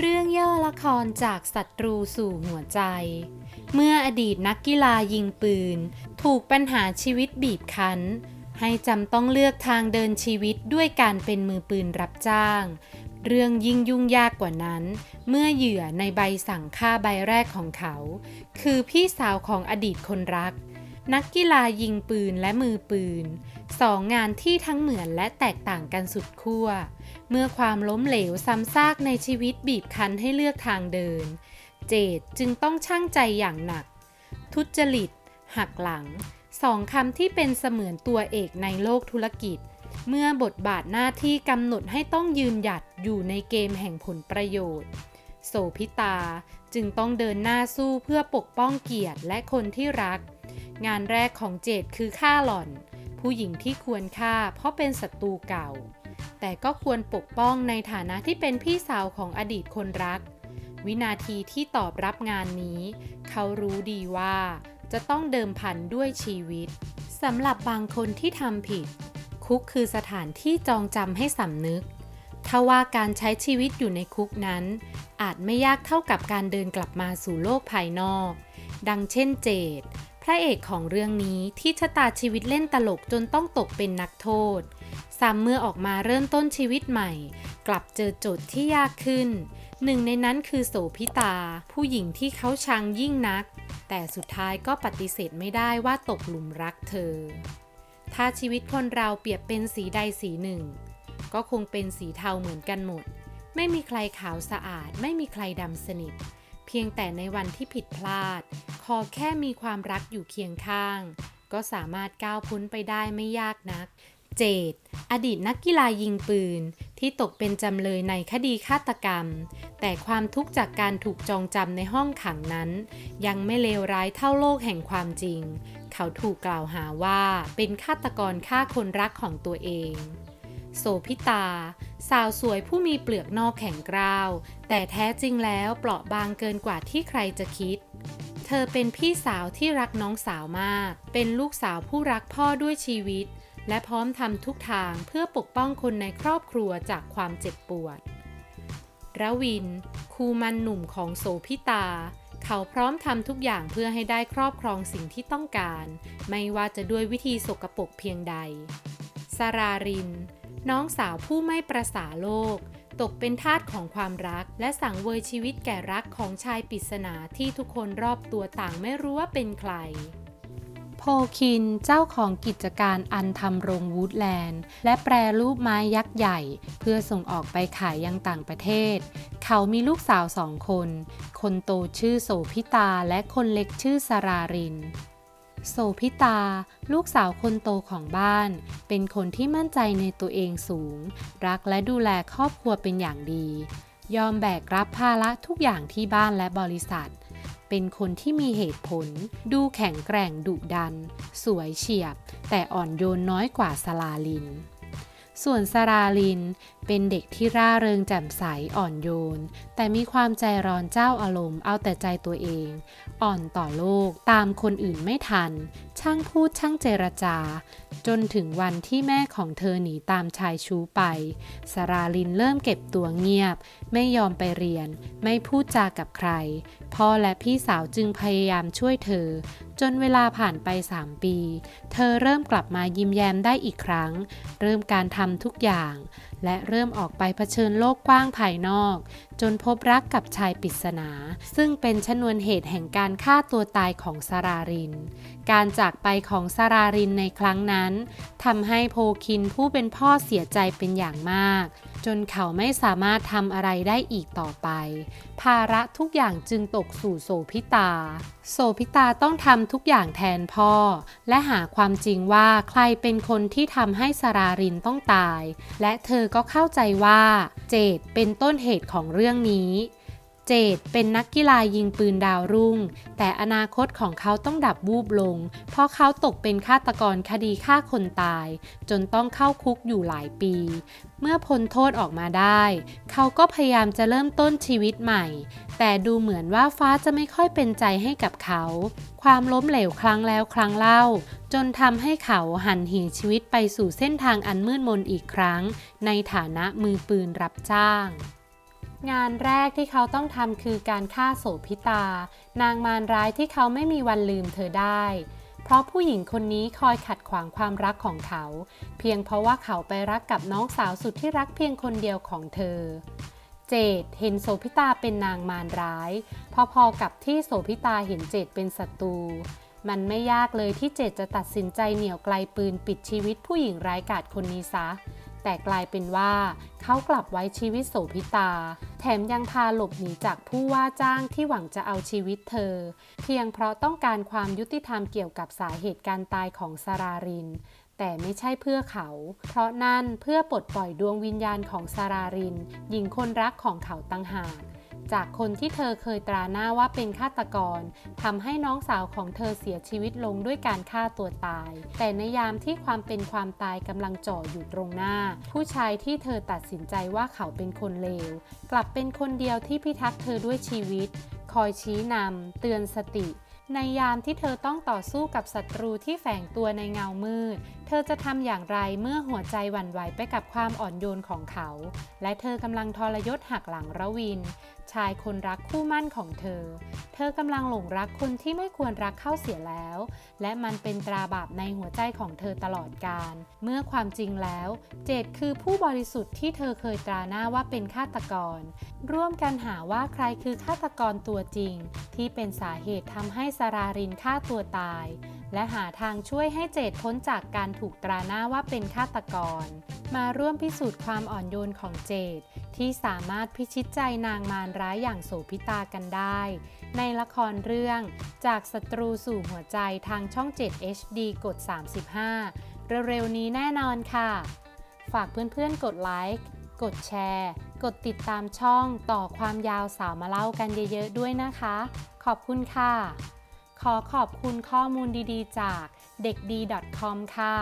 เรื่องย่อละครจากศัตรูสู่หัวใจ เมื่ออดีตนักกีฬายิงปืน ถูกปัญหาชีวิตบีบคั้น ให้จำต้องเลือกทางเดินชีวิตด้วยการเป็นมือปืนรับจ้าง เรื่องยิ่งยุ่งยากกว่านั้น เมื่อเหยื่อในใบสั่งฆ่าใบแรกของเขา คือพี่สาวของอดีตคนรัก นักกีฬายิงปืนและมือปืนสองงานที่ทั้งเหมือนและแตกต่างกันสุดขั้ว เมื่อความล้มเหลวซ้ำซากในชีวิตบีบคั้นให้เลือกทางเดิน เจดจึงต้องชั่งใจอย่างหนัก ทุจริต หักหลังสองคำที่เป็นเสมือนตัวเอกในโลกธุรกิจ เมื่อบทบาทหน้าที่กำหนดให้ต้องยืนหยัดอยู่ในเกมแห่งผลประโยชน์ โสพิตาจึงต้องเดินหน้าสู้เพื่อปกป้องเกียรติและคนที่รัก งานแรกของเจดคือฆ่าหล่อน ผู้หญิงที่ควรฆ่าเพราะเป็นศัตรูเก่า แต่ก็ควรปกป้องในฐานะที่เป็นพี่สาวของอดีตคนรัก วินาทีที่ตอบรับงานนี้ เขารู้ดีว่า จะต้องเดิมพันด้วยชีวิตสำหรับบางคนที่ทำผิด คุกคือสถานที่จองจำให้สำนึกทว่าการใช้ชีวิตอยู่ในคุกนั้น อาจไม่ยากเท่ากับการเดินกลับมาสู่โลกภายนอก ดังเช่นเจด พระเอกของเรื่องนี้ที่ชะตาชีวิตเล่นตลกจนต้องตกเป็นนักโทษ ซ้ำเมื่อออกมาเริ่มต้นชีวิตใหม่ กลับเจอโจทย์ที่ยากขึ้น หนึ่งในนั้นคือโสพิตา ผู้หญิงที่เขาชังยิ่งนัก แต่สุดท้ายก็ปฏิเสธไม่ได้ว่าตกหลุมรักเธอ ถ้าชีวิตคนเราเปรียบเป็นสีใดสีหนึ่ง ก็คงเป็นสีเทาเหมือนกันหมด ไม่มีใครขาวสะอาด ไม่มีใครดำสนิท เพียงแต่ในวันที่ผิดพลาด ขอแค่มีความรักอยู่เคียงข้าง ก็สามารถก้าวพ้นไปได้ไม่ยากนัก เจดอดีตนักกีฬายิงปืนที่ตกเป็นจำเลยในคดีฆาตกรรม แต่ความทุกข์จากการถูกจองจำในห้องขังนั้น ยังไม่เลวร้ายเท่าโลกแห่งความจริง เขาถูกกล่าวหาว่าเป็นฆาตกรฆ่าคนรักของตัวเอง โสพิตา สาวสวยผู้มีเปลือกนอกแข็งกร้าว แต่แท้จริงแล้วเปราะบางเกินกว่าที่ใครจะคิด เธอเป็นพี่สาวที่รักน้องสาวมาก เป็นลูกสาวผู้รักพ่อด้วยชีวิต และพร้อมทำทุกทางเพื่อปกป้องคนในครอบครัวจากความเจ็บปวดระวินครูมันหนุ่มของโสพิตา เขาพร้อมทำทุกอย่างเพื่อให้ได้ครอบครองสิ่งที่ต้องการ ไม่ว่าจะด้วยวิธีสกปรกเพียงใดสาราริน น้องสาวผู้ไม่ประสาโลก ตกเป็นทาสของความรัก และสังเวยชีวิตแก่รักของชายปริศนาที่ทุกคนรอบตัวต่างไม่รู้ว่าเป็นใครโพคินเจ้าของกิจการอันทำโรงวูดแลนด์ และแปรรูปไม้ยักษ์ใหญ่ เพื่อส่งออกไปขายยังต่างประเทศ เขามีลูกสาวสองคน คนโตชื่อโสพิตาและคนเล็กชื่อสาราริน โสพิตา ลูกสาวคนโตของบ้าน เป็นคนที่มั่นใจในตัวเองสูง รักและดูแลครอบครัวเป็นอย่างดี ยอมแบกรับภาระทุกอย่างที่บ้านและบริษัท เป็นคนที่มีเหตุผล ดูแข็งแกร่งดุดัน สวยเฉียบ แต่อ่อนโยนน้อยกว่าสลาลิน ส่วนสราลิน เป็นเด็กที่ร่าเริงแจ่มใสอ่อนโยน แต่มีความใจร้อนเจ้าอารมณ์เอาแต่ใจตัวเอง อ่อนต่อโลกตามคนอื่นไม่ทัน ช่างพูดช่างเจรจา จนถึงวันที่แม่ของเธอหนีตามชายชู้ไป สราลินเริ่มเก็บตัวเงียบ ไม่ยอมไปเรียน ไม่พูดจากับใคร พ่อและพี่สาวจึงพยายามช่วยเธอจนเวลาผ่านไป 3 ปี เธอเริ่มกลับมายิ้มแย้มได้อีกครั้ง เริ่มการทำทุกอย่าง และเริ่มออกไปเผชิญโลกกว้างภายนอก จนพบรักกับชายปริศนา ซึ่งเป็นชนวนเหตุแห่งการฆ่าตัวตายของสาราริน การจากไปของสารารินในครั้งนั้นทำให้โพคินผู้เป็นพ่อเสียใจเป็นอย่างมาก จนเขาไม่สามารถทำอะไรได้อีกต่อไป ภาระทุกอย่างจึงตกสู่โสพิตา โสพิตาต้องทำทุกอย่างแทนพ่อ และหาความจริงว่าใครเป็นคนที่ทำให้สารารินต้องตาย และเธอก็เข้าใจว่า เจดเป็นต้นเหตุของเรื่องนี้ เจดเป็นนักกีฬายิงปืนดาวรุ่ง แต่อนาคตของเขาต้องดับวูบลง เพราะเขาตกเป็นฆาตกรคดีฆ่าคนตาย จนต้องเข้าคุกอยู่หลายปี เมื่อพ้นโทษออกมาได้ เขาก็พยายามจะเริ่มต้นชีวิตใหม่ แต่ดูเหมือนว่าฟ้าจะไม่ค่อยเป็นใจให้กับเขา ความล้มเหลวครั้งแล้วครั้งเล่า จนทำให้เขาหันเหชีวิตไปสู่เส้นทางอันมืดมนอีกครั้ง ในฐานะมือปืนรับจ้าง งานแรกที่เขาต้องทำคือการฆ่าโสพิตา นางมารร้ายที่เขาไม่มีวันลืมเธอได้ เพราะผู้หญิงคนนี้คอยขัดขวางความรักของเขา เพียงเพราะว่าเขาไปรักกับน้องสาวสุดที่รักเพียงคนเดียวของเธอ เจดเห็นโสพิตาเป็นนางมารร้าย พอๆกับที่โสพิตาเห็นเจดเป็นศัตรูมันไม่ยากเลยที่เจดจะตัดสินใจเหนี่ยวไกลปืนปิดชีวิตผู้หญิงร้ายกาจคนนี้ซะ แต่กลายเป็นว่า เขากลับไว้ชีวิตโสพิตา แถมยังพาหลบหนีจากผู้ว่าจ้างที่หวังจะเอาชีวิตเธอ เพียงเพราะต้องการความยุติธรรมเกี่ยวกับสาเหตุการตายของสาราริน แต่ไม่ใช่เพื่อเขา เพราะนั่นเพื่อปลดปล่อยดวงวิญญาณของสาราริน หญิงคนรักของเขาตั้งหาก จากคนที่เธอเคยตราหน้าว่าเป็นฆาตกรทำให้น้องสาวของเธอเสียชีวิตลงด้วยการฆ่าตัวตาย แต่ในยามที่ความเป็นความตายกำลังจ่ออยู่ตรงหน้า ผู้ชายที่เธอตัดสินใจว่าเขาเป็นคนเลว กลับเป็นคนเดียวที่พิทักษ์เธอด้วยชีวิต คอยชี้นำเตือนสติ ในยามที่เธอต้องต่อสู้กับศัตรูที่แฝงตัวในเงามืดเธอจะทำอย่างไรเมื่อหัวใจหวั่นไหวไปกับความอ่อนโยนของเขา และเธอกำลังทรยศหักหลังระวิน ชายคนรักคู่มั่นของเธอ เธอกำลังหลงรักคนที่ไม่ควรรักเข้าเสียแล้ว และมันเป็นตราบาปในหัวใจของเธอตลอดกาล เมื่อความจริงแล้ว เจดคือผู้บริสุทธิ์ที่เธอเคยตราหน้าว่าเป็นฆาตกร ร่วมกันหาว่าใครคือฆาตกรตัวจริง ที่เป็นสาเหตุทำให้สรารินฆ่าตัวตาย และหาทางช่วยให้เจดพ้นจากการถูกตราหน้าว่าเป็นฆาตกร มาร่วมพิสูจน์ความอ่อนโยนของเจดที่สามารถพิชิตใจนางมารร้ายอย่างโสพิตากันได้ ในละครเรื่องจากศัตรูสู่หัวใจทางช่อง 7 HD กด 35 เร็วๆนี้แน่นอนค่ะ ฝากเพื่อนๆกดไลค์กดแชร์ กดติดตามช่องต่อความยาวสาวมาเล่ากันเยอะๆด้วยนะคะ ขอบคุณค่ะ ขอขอบคุณข้อมูลดีๆ จากเด็กดี .com ค่ะ